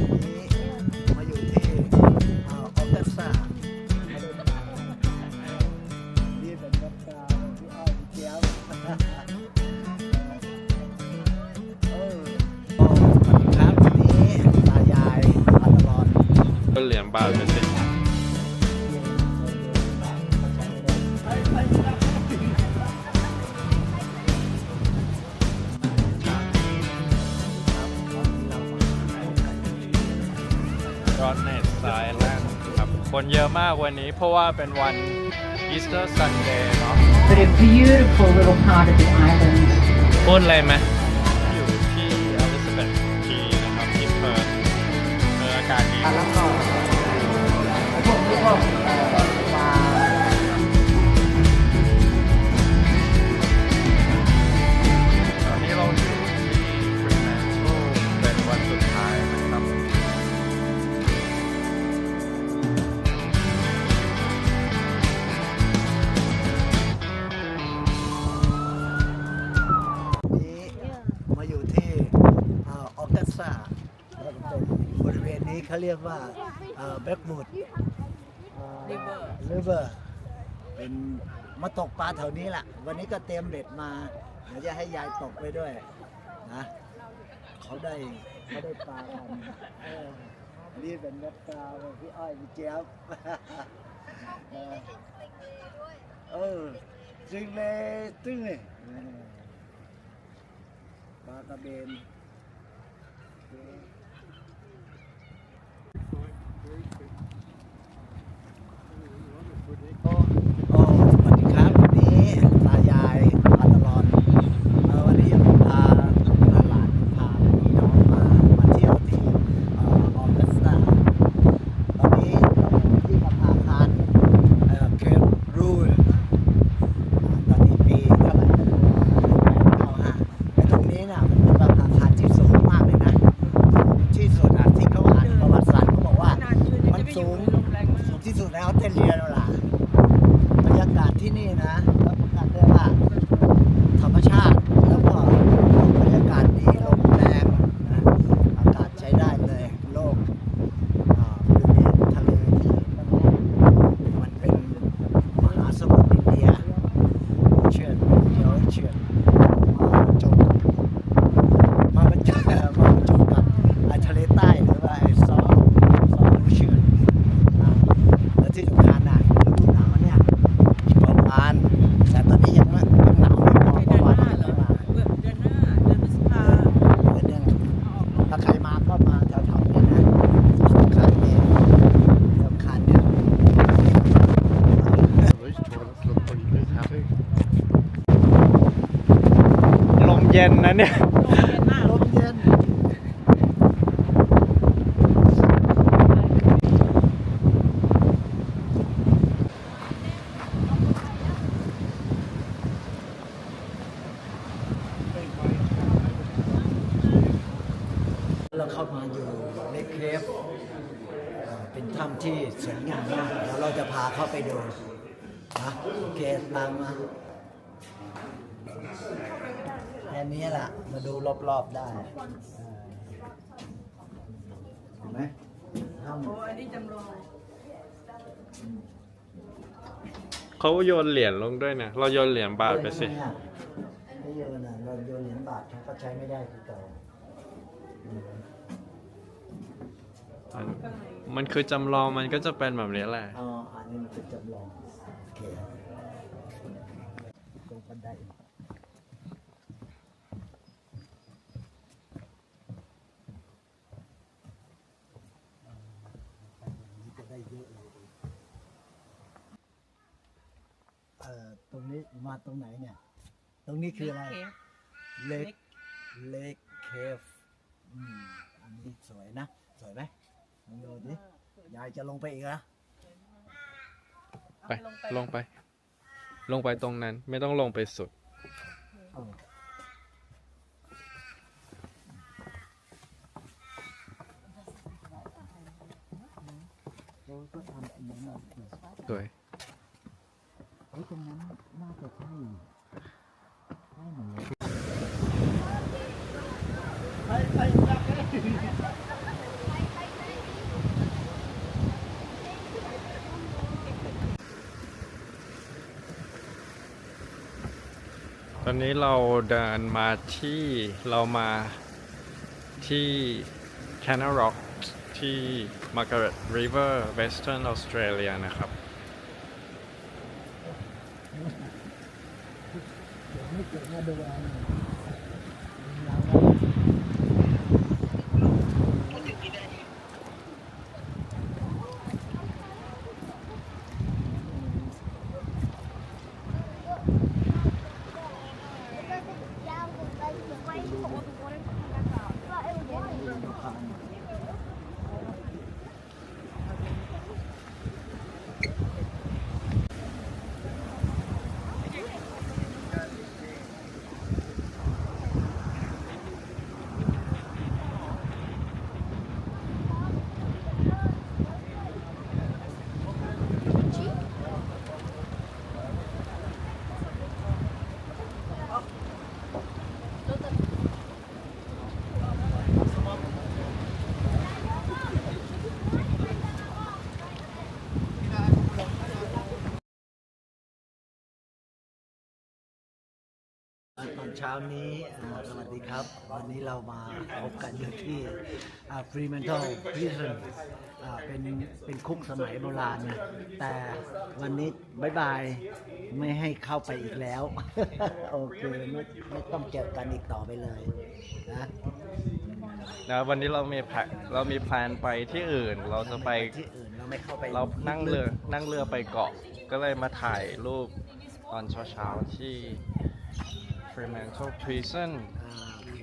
ม รอนเนตไซแลนด์ครับ คนเยอะมากวันนี้เพราะว่าเป็นวันอีสเตอร์ซันเดย์เนาะ but a beautiful little part of the island. พูดอะไรไหม เวณนี้เขาเรียกว่าแบ็กวูดริเวอร์เป็นมาตกปลาแถวนี้แหละวันนี้ก็เตรียมเบ็ดมาเดี๋ยวจะให้ยายตกไปด้วยนะเขาได้เขาได้ปลากันเออนี่เป็นนักปลาพี่อ้อยพี่เจี๊ยบเออเออจึงเลยจึงเลยเออปลากระเบนโอ้โอ้สวัสดีครับ วันนี้ตายายมาตลอดเอ่อวันนี้ผมพาหลานๆพาพี่น้องมา มาเที่ยวที่เออออกัสตาตอนนี้ที่ประภาคารเอ่อเคปรูล ตอนนี้ปีเท่าไหร่เก้าห้าไอ้ตรงนี้น่ะมันเป็นราคาที่สูงมากเลยนะสูงที่สุดอะที่เขาอ่านประวัติศาสตร์เขาบอกว่า มันสูงสูงที่สุดในออสเตรเลียแล้วล่ะบรรยากาศที่นี่นะรับประกันได้ว่าธรรมชาติแล้วก็บรรยากาศดีลมแรงนะอากาศใช้ได้เลยโลกอ่าบริเวณทะเลที่มันมันเป็นมหาสมุทรอินเดีย เชื่อนเดี๋ยวเชื่อนมาจบมาบรรจบมาบรรจบกับไอ้ทะเลใต้หรือว่าไอ้ซอซอเชื่อนนะแล้วที่สำคัญน่ะฤดูหนาวเนี่ยประมาณแต่ตอนนี้ยังไม่ยังหนาวไม่พอประมาณนี้แล้วนะเดือนเดือนถ้าใครมาก็มาแถวๆนี้นะสำคัญเนี่ยสำคัญเนี่ย ลมเย็ นะเนี่ย ลมเย็นเราเข้ามาอยู่ในเคฟเอ่อเป็นถ้ำที่สวยงามมากเดี๋ยวเราจะพาเข้าไปดูนะโอเคตามมา ค่นี้แหละมาดูรอบๆได้เออเห็นไหมถ้ำเขาโยนเหรียญลงด้วยนะเราโยนเหรียญบาทไปสิไม่โยนอะเราโยนเหรียญบาทเขาก็ใช้ไม่ได้คือเก่าอืมมันคือจำลองมันก็จะเป็นแบบนี้แหละอ๋ออันนี้มันเป็นจำลองโอเคตรงบันไดจะได้เยอะเลยเอ่อ ตรงนี้มาตรงไหนเนี่ย ตรงนี้คืออะไร เล็ก เล็กเคฟอืมอันนี้สวยนะ สวยไหมลองดูดิยายจะลงไปอีกนะไปลงไป ลงไปตรงนั้น ไม่ต้องลงไปสุด เออเราก็ทำอันนั้นมาเผื่อสวย อ้ตรงนั้นน่าจะใช่ใช่หนูไปตอนนี้เราเดินมาที่เรามาที่ c a n a r o c k ที่ Margaret River Western Australia นะครับ Thank you. ตอนเช้านี้อ่าสวัสดีครับ วันนี้เรามาพบกันอยู่ที่ฟรีแมนทัลพ i ซ o นเป็นเป็นคุกสมัยโบราณนะแต่วันนี้บายบาย ไม่ให้เข้าไปอีกแล้ว โอเคไม่ไม่ต้องเจอกันอีกต่อไปเลยนะนะวันนี้เรามีแผนเรามีแพลนไปที่อื่น เราจะไปที่อื่นเราไม่เข้าไปเรานั่งเรือนั่งเรือไปเกาะ ก็เลยมาถ่ายรูปตอนเช้าๆที่ Fremantle Prison อ่าโอเค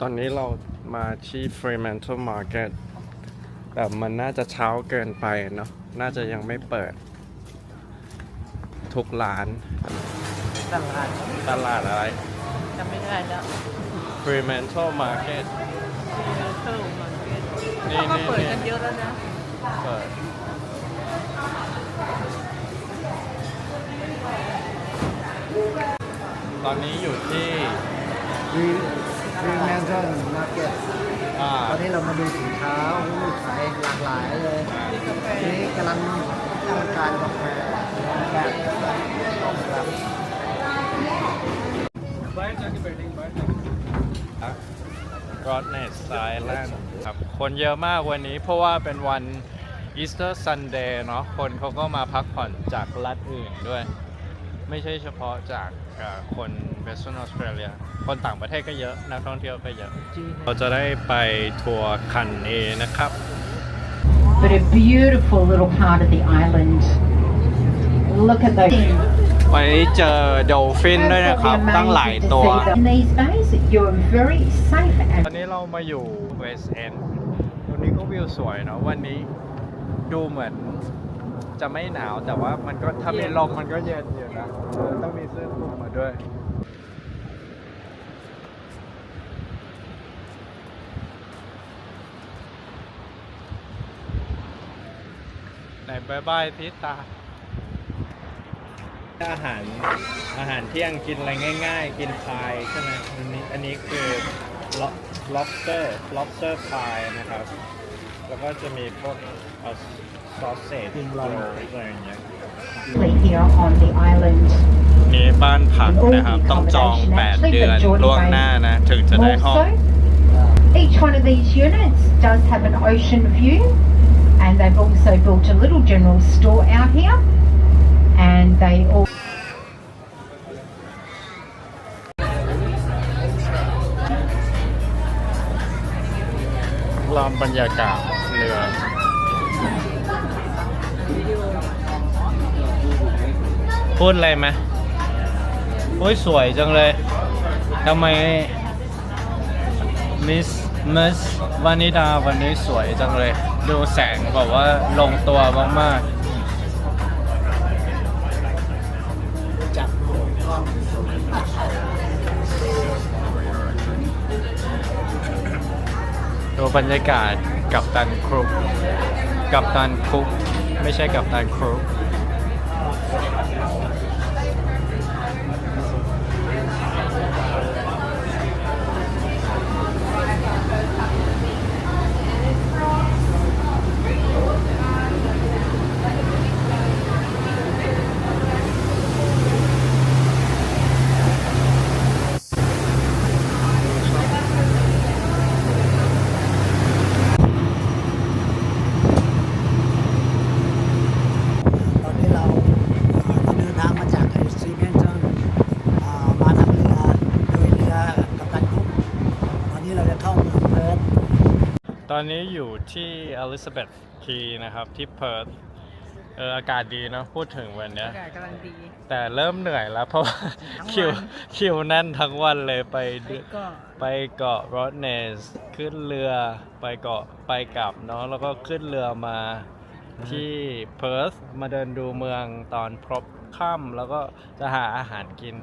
ตอนนี้เรามาที่ Fremantle Market แต่มันน่าจะเช้าเกินไปเนาะ น่าจะยังไม่เปิด ทุกร้าน ตลาด ตลาดอะไร จำไม่ได้แล้ว Fremantle Market เพิ่มมาเก็ตนี่เขานี่เปิดนี่ กันเยอะแล้วนะ เปิดตอนนี้อยู่ที่ฟรีฟรีแมนทัลมาร์เก็ตอ่าตอนนี้เรามาดูสินค้าลูกขายหลากหลายเลยกาแฟทีนี้กำลังต้องการกาแฟแบบครับ รอดเนสไอแลนด์ครับ คนเยอะมากวันนี้เพราะว่าเป็นวันอีสเตอร์ซันเดย์เนาะ คนเขาก็มาพักผ่อนจากรัฐอื่นด้วย ไม่ใช่เฉพาะจากคนเวสเทิร์นออสเตรเลีย คนต่างประเทศก็เยอะ นักท่องเที่ยวก็เยอะ เราจะได้ไปทัวร์คันเอนะครับ But a beautiful little part of the island. Look at those. วันนี้เจอโดลฟินด้วยนะครับ ตั้งหลายตัว In these days, you're very safe ต and อนนี้เรามาอยู่เวสเอนตรงนี้ก็วิวสวยเนาะวันนี้ดูเหมือนจะไม่หนาวแต่ว่ามันก็ถ้ามีลมมันก็เย็นอยู่นะเออต้องมีเสื้อคลุมมาด้วยไหนบายบายพิตา อาหารอาหารเที่ยงกินอะไรง่าย ๆ กินพายใช่ไหมอันนี้อันนี้คือ lo- lobster lobster pie นะครับ แล้วก็จะมีพวกซอสเซจกินโรลลองอะไรอย่างเงี้ย here on the island. มีบ้านพักนะครับ ต้องจอง 8 เดือนล่วงหน้านะ ถึงจะได้ห้อง Also, each one of these units does have an ocean view, and they've also built a little general store out here, and they all. ลองบรรยากาศเรือพูดอะไรไหมโอ้ยสวยจังเลยทำไมมิสมิสวานิดาวันนี้สวยจังเลย ดูแสงแบบว่าลงตัวมากจั ดูบรรยากาศกับตันครุกกับตันคุก ไม่ใช่กับตันครุก อนนี้อยู่ที่อลิซาเบธคีนะครับที่เพิร์ธเอออากาศดีเนอะพูดถึงวันเนี้ย อากาศกำลังดี แต่เริ่มเหนื่อยแล้ว เพราะว่าทั้งวัน คิวคิวแน่นทั้งวันเลยไปไปก็ไปเกาะรอดเนสขึ้นเรือไปเกาะไปกลับเนาะแล้วก็ขึ้นเรือมาที่เพิร์ธมาเดินดูเมืองตอนพรบค่ำแล้วก็จะหาอาหารกิน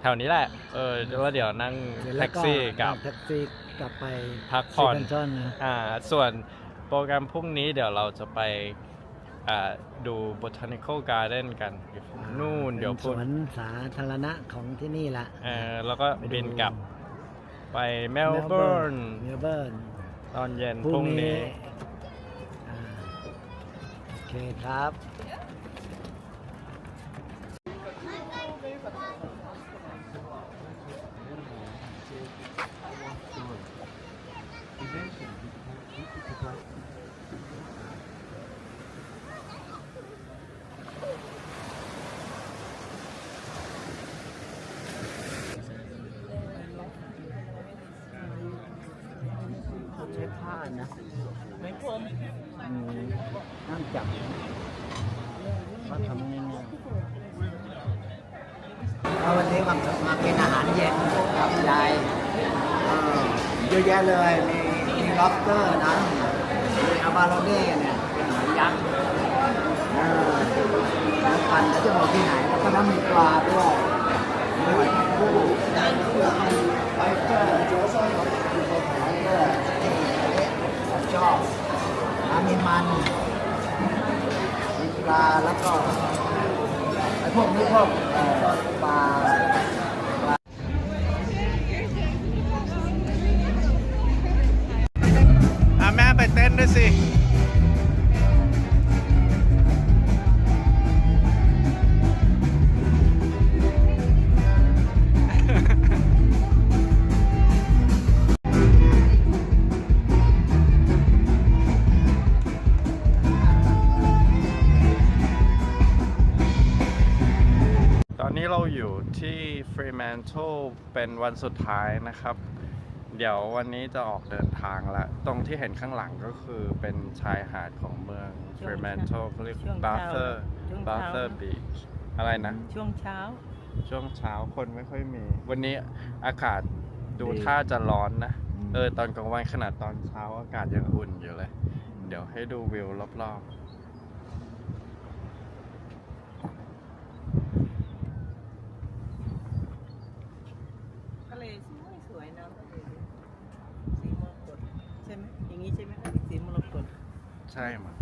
แถวนี้แหละ เออแล้วเดี๋ยวนั่งเดี๋ยวแท็กซี่กลับนั่งแท็กซี่ กลับไปพักผ่อนซีเซนนะอ่าส่วนโปรแกรมพรุ่งนี้เดี๋ยวเราจะไปอ่าดู Botanical Garden กันอยู่นู่นเดี๋ยวป็พุ่สวนสาธารณะของที่นี่ละเออแล้วก็บินกลับไปเมลเบิ Melbourne ร์นเมลเบิร์นตอนเย็นพรุ่พรุ่งงนี้นี้อ่าโอเคครับ ใช้ผ้านะไม่พมอืมนั่งจับเขาทำง่ายๆเอาวันนี้มามาเป็นอาหารเย็นกับยายเออเยอะแยะเลย มีมีล็อบสเตอร์นะมีอาบาโรเน่เนี่ยเป็นหอยยักษ์เออแล้วกันแล้วจะบอกที่ไหนแล้วก็น้ำมีปลาด้วยมีหอยแมงผู้ไฟเตอร์โจ๊กไฟเตอร์ผม ชอบน้ำมีมันมีปลาแล้วก็ไอ้พวกนี้พวกปลาปลาแม่ไปเต้นด้วยสิ ที่ Fremantle เป็นวันสุดท้ายนะครับ เดี๋ยววันนี้จะออกเดินทางละ ตรงที่เห็นข้างหลังก็คือเป็นชายหาดของเมือง Fremantle เขาเรียกช่วง Bathur เช้าช่วงเช้า Bathur Beach อะไรนะ ช่วงเช้า ช่วงเช้าคนไม่ค่อยมี วันนี้อากาศดูดี ท่าจะร้อนนะ เออ ตอนกลางวันขนาดตอนเช้าอากาศยังอุ่นอยู่เลย เดี๋ยวให้ดูวิวรอบๆ ทะเลสวยสวยน้ำทะเลสีมรกตใช่ไหมอย่าง นี้ใช่ไหมคะสีมรกตใช่มั้ง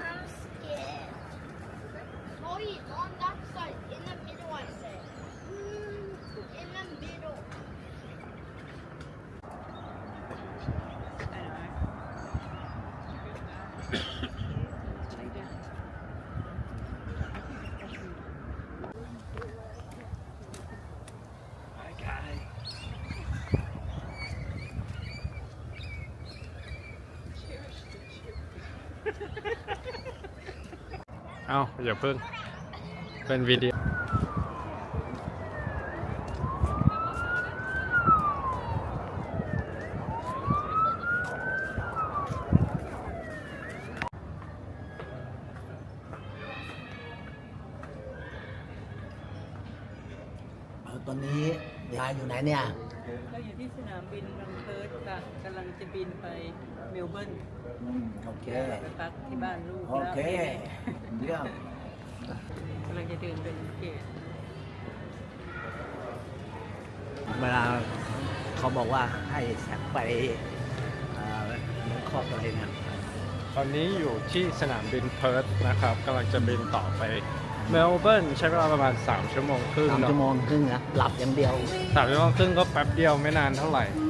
I'm scared. Oh, he's on that side, in the middle, I said. Mm, in the middle. ได้ไหมใช้ได้ เอาอย่าเพิ่งเป็นวิดีโอ เอาตอนนี้ยายอยู่ไหนเนี่ย เราอยู่ที่สนามบินบังเคิร์ดค่ะกำลังจะบินไป เมลเบิร์นอืมโอเค ไปพักที่บ้านลูกโอเค เยี่ยมกำลังจะเดินไปเกตเวลาเขาบอกว่าให้แสกไปเอ่อเหมือนขอบอะไรเนี่ยตอนนี้อยู่ที่สนามบินเพิร์ธนะครับกำลังจะบินต่อไปเมลเบิร์นใช้เวลาประมาณ 3 ชั่วโมงครึ่งสามเนอะชั่วโมงครึ่งนะหลับอย่างเดียว สามชั่วโมงครึ่งก็แป๊บเดียวไม่นานเท่าไหร่อื